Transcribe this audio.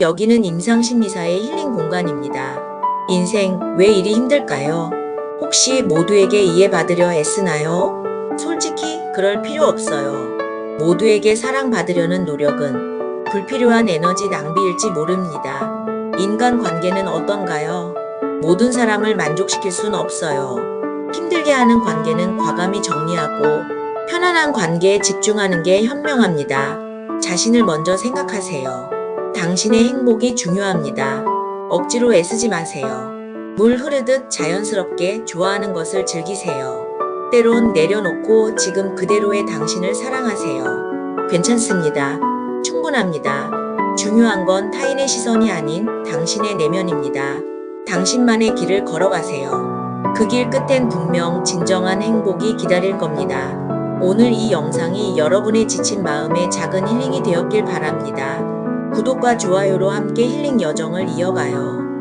여기는 임상심리사의 힐링 공간입니다. 인생 왜 이리 힘들까요? 혹시 모두에게 이해받으려 애쓰나요? 솔직히 그럴 필요 없어요. 모두에게 사랑받으려는 노력은 불필요한 에너지 낭비일지 모릅니다. 인간 관계는 어떤가요? 모든 사람을 만족시킬 순 없어요. 힘들게 하는 관계는 과감히 정리하고 편안한 관계에 집중하는 게 현명합니다. 자신을 먼저 생각하세요. 당신의 행복이 중요합니다. 억지로 애쓰지 마세요. 물 흐르듯 자연스럽게 좋아하는 것을 즐기세요. 때론 내려놓고 지금 그대로의 당신을 사랑하세요. 괜찮습니다. 충분합니다. 중요한 건 타인의 시선이 아닌 당신의 내면입니다. 당신만의 길을 걸어가세요. 그 길 끝엔 분명 진정한 행복이 기다릴 겁니다. 오늘 이 영상이 여러분의 지친 마음에 작은 힐링이 되었길 바랍니다. 구독과 좋아요로 함께 힐링 여정을 이어가요.